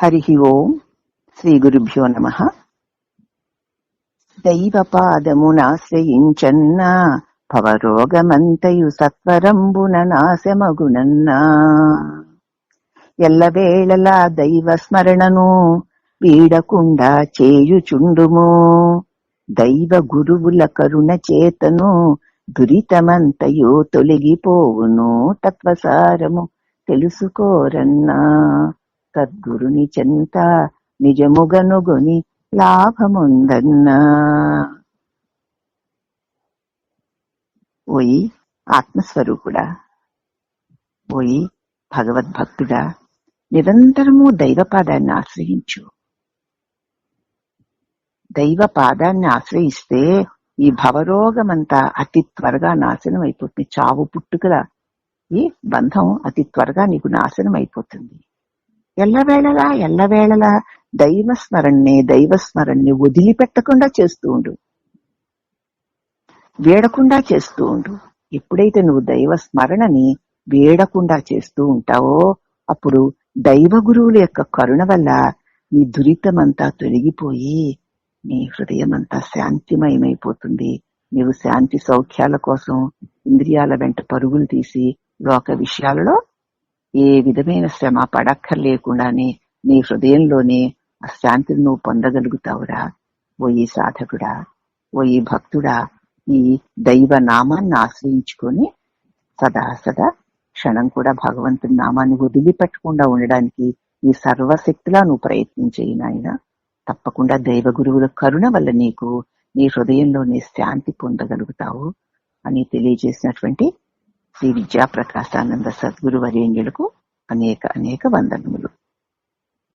హరి ఓం శ్రీ గురుభ్యో నమ దైవపాదమునాశ్రయించన్న భవరోగమంతయు సత్వరంబున నాశమగునన్నా ఎల్లవేళలా దైవ స్మరణను వీడకుండా చేయుచుండుము దైవ గురువుల కరుణ చేతను దురితమంతయు తొలగిపోవును తత్వసారము తెలుసుకోరన్నా। సద్గురుని చెంత నిజముగనుగొని లాభముందన్నా. ఓయి ఆత్మస్వరూపుడా ఓయి భగవద్భక్తుడా నిరంతరము దైవ పాదాన్ని ఆశ్రయించు. దైవ పాదాన్ని ఆశ్రయిస్తే ఈ భవరోగమంతా అతి త్వరగా నాశనం అయిపోతుంది చావు పుట్టుకల ఈ బంధం అతి త్వరగా నీకు నాశనం అయిపోతుంది ఎల్లవేళలా ఎల్లవేళలా దైవ దైవస్మరణ్ణి దైవ వదిలిపెట్టకుండా చేస్తూ ఉండు. వేడకుండా చేస్తూ ఉండు. ఎప్పుడైతే నువ్వు దైవ స్మరణని వేడకుండా చేస్తూ ఉంటావో అప్పుడు దైవ గురువుల యొక్క కరుణ వల్ల నీ దురితమంతా తొలగిపోయి నీ హృదయం అంతా శాంతిమయమైపోతుంది. నీవు శాంతి సౌఖ్యాల కోసం ఇంద్రియాల వెంట పరుగులు తీసి లోక విషయాలలో ఏ విధమైన శ్రమ పడక్కర్లేకుండానే నీ హృదయంలోనే ఆ శాంతిని నువ్వు పొందగలుగుతావురా. ఓ ఈ సాధకుడా ఓ ఈ భక్తుడా ఈ దైవ నామాన్ని ఆశ్రయించుకొని సదా సదా క్షణం కూడా భగవంతుని నామాన్ని వదిలిపెట్టకుండా ఉండడానికి ఈ సర్వశక్తిలా నువ్వు ప్రయత్నించేయి నాయన. తప్పకుండా దైవ గురువుల కరుణ వల్ల నీకు నీ హృదయంలోనే శాంతి పొందగలుగుతావు అని తెలియజేసినటువంటి శ్రీ విద్యా ప్రకాశానంద సద్గురు వరేణ్యులకు అనేక అనేక వందనములు.